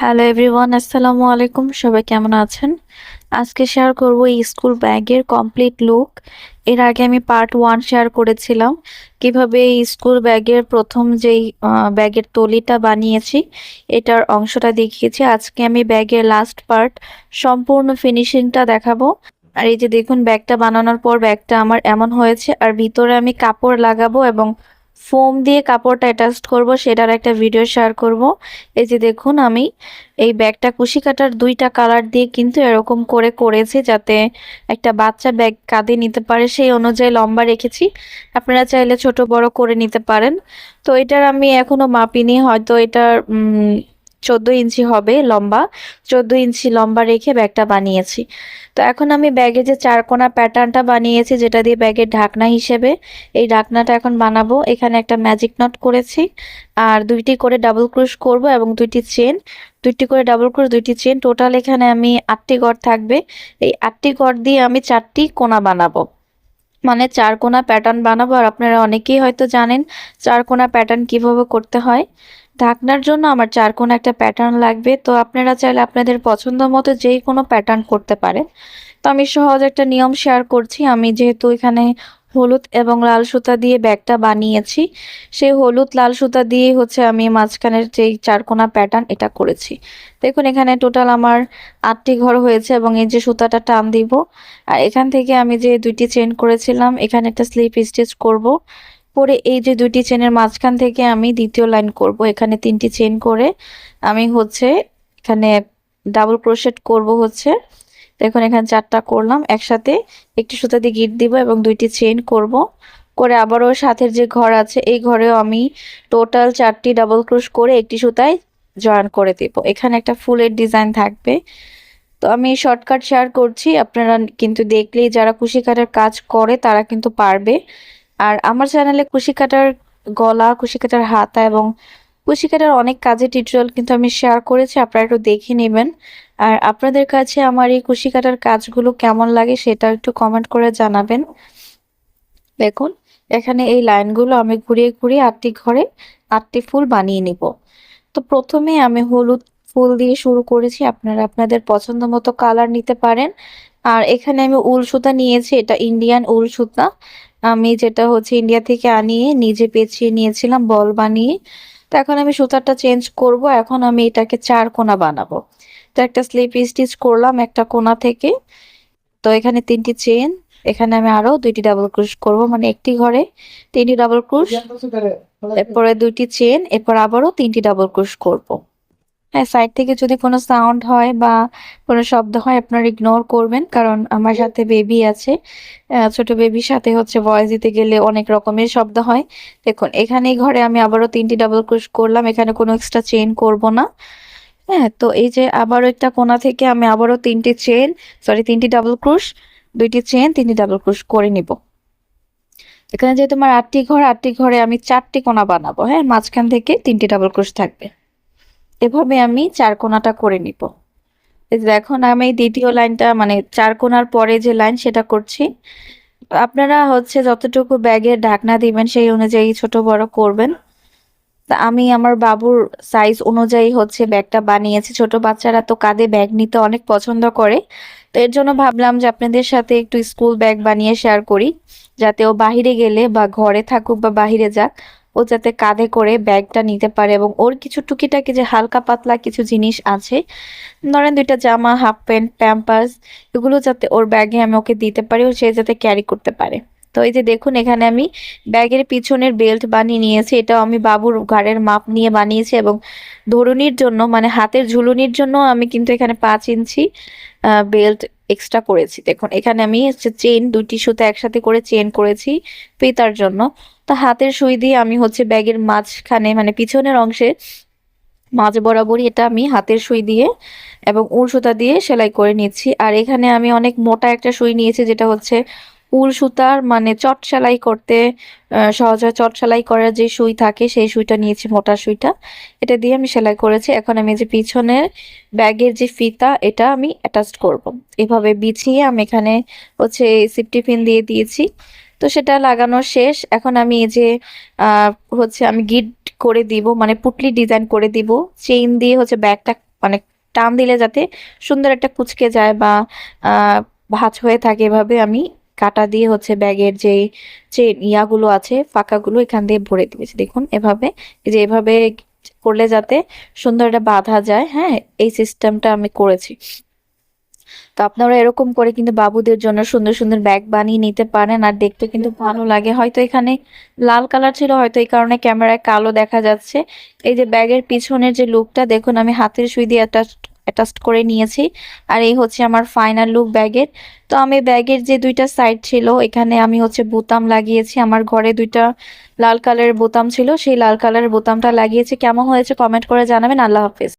Hello everyone আসসালামু আলাইকুম সবাই কেমন আছেন? আজকে শেয়ার করব এই স্কুল ব্যাগের কমপ্লিট লুক এর আগে আমি পার্ট ওয়ান শেয়ার করেছিলাম। কীভাবে এই স্কুল ব্যাগের প্রথম যেই ব্যাগের তলিটা বানিয়েছি, এটার অংশটা দেখিয়েছি। আজকে আমি ব্যাগের লাস্ট পার্ট সম্পূর্ণ ফিনিশিংটা দেখাবো। আর এই যে দেখুন ব্যাগটা বানানোর পর ব্যাগটা আমার এমন হয়েছে। আর ভিতরে আমি কাপড় লাগাবো এবং ফোম দিয়ে কাপড়টা অ্যাটাচ করব, সেটার একটা ভিডিও শেয়ার করব। এই যে দেখুন আমি এই ব্যাগটা কুশি কাটার দুইটা কালার দিয়ে কিন্তু এরকম করে করেছি যাতে একটা বাচ্চা ব্যাগ কাঁদে নিতে পারে, সেই অনুযায়ী লম্বা রেখেছি। আপনারা চাইলে ছোট বড় করে নিতে পারেন। তো এটার আমি এখনও মাপিনি, হয়তো এটার চোদ্দ ইঞ্চি হবে লম্বা, চোদ্দ ইঞ্চি লম্বা রেখে ব্যাগটা বানিয়েছি। তো এখন আমি ব্যাগে যে চারকোনা প্যাটার্নটা বানিয়েছি, যেটা দিয়ে ব্যাগের ঢাকনা হিসেবে এই ঢাকনাটা এখন বানাবো। এখানে একটা ম্যাজিক নট করেছি, আর দুইটি করে ডাবল ক্রুশ করব এবং দুইটি চেন, দুইটি করে ডাবল ক্রুশ, দুইটি চেন। টোটাল এখানে আমি আটটি গড় থাকবে। এই আটটি গড় দিয়ে আমি চারটি কোনা বানাবো। মানে চার কোনা প্যাটার্ন বানাবো, আর আপনারা অনেকেই হয়তো জানেন চার কোনা প্যাটার্ন কীভাবে করতে হয়। ঢাকনার জন্য আমার চার কোনা একটা প্যাটার্ন লাগবে। তো আপনারা চাইলে আপনাদের পছন্দ মতো যেই কোনো প্যাটার্ন করতে পারেন। তো আমি সহজ একটা নিয়ম শেয়ার করছি। আমি যেহেতু এখানে হলুদ এবং লাল সুতা দিয়ে ব্যাগটা বানিয়েছি, সেই হলুদ, লাল সুতা দিয়ে হচ্ছে আমি মাঝখানের যেই চারকোনা প্যাটার্ন এটা করেছি। দেখুন, এখানে টোটাল আমার আটটি ঘর হয়েছে এবং এই যে সুতাটা টান দিব। আর এখান থেকে আমি যে দুইটি চেন করেছিলাম, এখানে একটা স্লিপ স্টিচ করব। করে এই যে দুইটি চেনের মাঝখান থেকে আমি দ্বিতীয় লাইন করব, এখানে তিনটি চেন করে আমি হচ্ছে এখানে ডাবল ক্রোশেট করব হচ্ছে। দেখুন, এখানে চারটা করলাম, একসাথে একটি সুতা দিয়ে গিট দিব এবং দুইটি চেন করব। করে আবারও সাথের যে ঘর আছে, এই ঘরেও আমি টোটাল চারটি ডাবল ক্রোশ করে একটি সুতায় জয়েন করে দেব। এখানে একটা ফুলের ডিজাইন থাকবে। তো আমি শর্টকাট শেয়ার করছি, আপনারা কিন্তু দেখলেই যারা কুশি কাজ করে, তারা কিন্তু পারবে। আর আমার চ্যানেলে কুশি কাটার গলা কুশি কাটার হাতা এবং কুশি কাটার অনেক কাজের টিউটোরিয়াল কিন্তু আমি শেয়ার করেছি, আপনারা একটু দেখে নেবেন। আর আপনাদের কাছে আমার এই কুশি কাটার কাজগুলো কেমন লাগে সেটা একটু কমেন্ট করে জানাবেন। দেখুন, এখানে এই লাইনগুলো আমি ঘুরিয়ে ঘুরিয়ে আটটি ঘরে আটটি ফুল বানিয়ে নিব। তো প্রথমে আমি হলুদ ফুল দিয়ে শুরু করেছি, আপনারা আপনাদের পছন্দ মতো কালার নিতে পারেন। আর এখানে আমি উল সুতা নিয়েছি, এটা ইন্ডিয়ান উল সুতা। আমি যেটা হচ্ছে ইন্ডিয়া থেকে আনিয়ে নিজে পেঁচিয়ে নিয়েছিলাম বল বানিয়ে। তো এখন আমি সুতাটা চেঞ্জ করব এখন আমি এটাকে চার কোনা বানাবো। তো একটা স্লিপ স্টিচ করলাম একটা কোনা থেকে। তো এখানে তিনটি চেন এখানে আমি আরও দুইটি ডাবল ক্রুশ করব মানে একটি ঘরে তিনটি ডাবল ক্রুশ এরপরে দুইটি চেন এরপর আবারও তিনটি ডাবল ক্রুশ করব। হ্যাঁ সাইড থেকে যদি কোনো সাউন্ড হয় বা কোনো শব্দ হয়, আপনারা ইগনোর করবেন। কারণ আমার সাথে বেবি আছে। ছোট বেবির সাথে হচ্ছে ভয়েস দিতে গেলে অনেক রকমের শব্দ হয়। দেখুন, এখানে ঘরে আমি আবারও তিনটি ডাবল ক্রুশ করলাম। এখানে কোনো এক্সট্রা চেন করব না। হ্যাঁ তো এই যে আবারও একটা কোণা থেকে আমি আবারও তিনটি চেন সরি তিনটি ডাবল ক্রুশ দুইটি চেন তিনটি ডাবল ক্রুশ করে নিব। এখানে যেহেতু আমার আটটি ঘর, আটটি ঘরে আমি চারটি কোনা বানাবো। হ্যাঁ মাঝখান থেকে তিনটি ডাবল ক্রুশ থাকবে। এভাবে আমি চার কোণাটা করে নিব। এখন আমি দ্বিতীয় লাইনটা মানে চার কোণার পরে যে লাইন সেটা করছি। আপনারা হচ্ছে যতটুকু ব্যাগের ঢাকনা দিবেন সেই অনুযায়ী ছোট বড় করবেন। তা আমি আমার বাবুর সাইজ অনুযায়ী হচ্ছে ব্যাগটা বানিয়েছি। ছোট বাচ্চারা তো কাঁধে ব্যাগ নিতে অনেক পছন্দ করে। তো এর জন্য ভাবলাম যে আপনাদের সাথে একটু স্কুল ব্যাগ বানিয়ে শেয়ার করি। যাতে ও বাহিরে গেলে বা ঘরে থাকুক বা বাহিরে যাক। ও যাতে কাঁধে করে ব্যাগটা নিতে পারে এবং ওর কিছু টুকিটাকি যে হালকা পাতলা কিছু জিনিস আছে, ধরেন দুইটা জামা, হাফ প্যান্ট প্যাম্পাস এগুলো যাতে ওর ব্যাগে আমি ওকে দিতে পারি ও সে যাতে ক্যারি করতে পারে। তো এই যে দেখুন, এখানে আমি ব্যাগের পিছনের বেল্ট বানিয়ে নিয়েছি, এটাও আমি বাবুর ঘাড়ের মাপ নিয়ে বানিয়েছি এবং ধরুনির জন্য মানে হাতের ঝুলুনির জন্য আমি কিন্তু এখানে পাঁচ ইঞ্চি বেল্ট এক্সট্রা করেছি। দেখুন, এখানে আমি হচ্ছে চেন দুইটি সুতো একসাথে করে চেন করেছি পেতার জন্য। তো হাতের সুই দিয়ে আমি হচ্ছে ব্যাগের মাঝখানে মানে পিছনের অংশে, মাঝ বরাবরই এটা আমি হাতের সুই দিয়ে এবং উল সুতা দিয়ে সেলাই করে নিচ্ছি। আর এখানে আমি অনেক মোটা একটা সুই নিয়েছি, যেটা হচ্ছে উল সুতার মানে চট সেলাই করতে সহজ হয়। চট সেলাই করার যে সুই থাকে, সেই সুইটা নিয়েছি, মোটা সুইটা। এটা দিয়ে আমি সেলাই করেছি। এখন আমি যে পিছনের ব্যাগের যে ফিতা, এটা আমি অ্যাটাচ করব। এভাবে বিছিয়ে আমি এখানে হচ্ছে সিফটি পিন দিয়ে দিয়েছি। তো সেটা লাগানো শেষ। এখন আমি এই যে হচ্ছে আমি গিট করে দিব মানে পুটলি ডিজাইন করে দিব। চেইন দিয়ে হচ্ছে ব্যাগটা মানে টান দিলে যাতে সুন্দর একটা কুচকে যায় বা ভাঁজ হয়ে থাকে। এভাবে আমি কাটা দিয়ে হচ্ছে ব্যাগের যে যে ইয়াগুলো আছে, ফাঁকাগুলো এখান দিয়ে ভরে দিয়েছি। দেখুন, এভাবে যে এভাবে করলে যাতে সুন্দর একটা বাঁধা যায় হ্যাঁ এই সিস্টেমটা আমি করেছি। তো আপনারা এরকম করে কিন্তু বাবুদের জন্য সুন্দর সুন্দর ব্যাগ বানিয়ে নিতে পারেন, আর দেখতে কিন্তু ভালো লাগে। হয়তো এখানে লাল কালার ছিল, হয়তো এই কারণে ক্যামেরায় কালো দেখা যাচ্ছে। এই যে ব্যাগের পিছনের যে লুকটা, দেখুন, আমি হাতের সুই দিয়ে অ্যাটাচ অ্যাটাচ করে নিয়েছি। আর এই হচ্ছে আমার ফাইনাল লুক ব্যাগের। তো আমি ব্যাগের যে দুইটা সাইড ছিল, এখানে আমি হচ্ছে বোতাম লাগিয়েছি। আমার ঘরে দুইটা লাল কালারের বোতাম ছিল। সেই লাল কালারের বোতামটা লাগিয়েছি। কেমন হয়েছে কমেন্ট করে জানাবেন। আল্লাহ হাফেজ।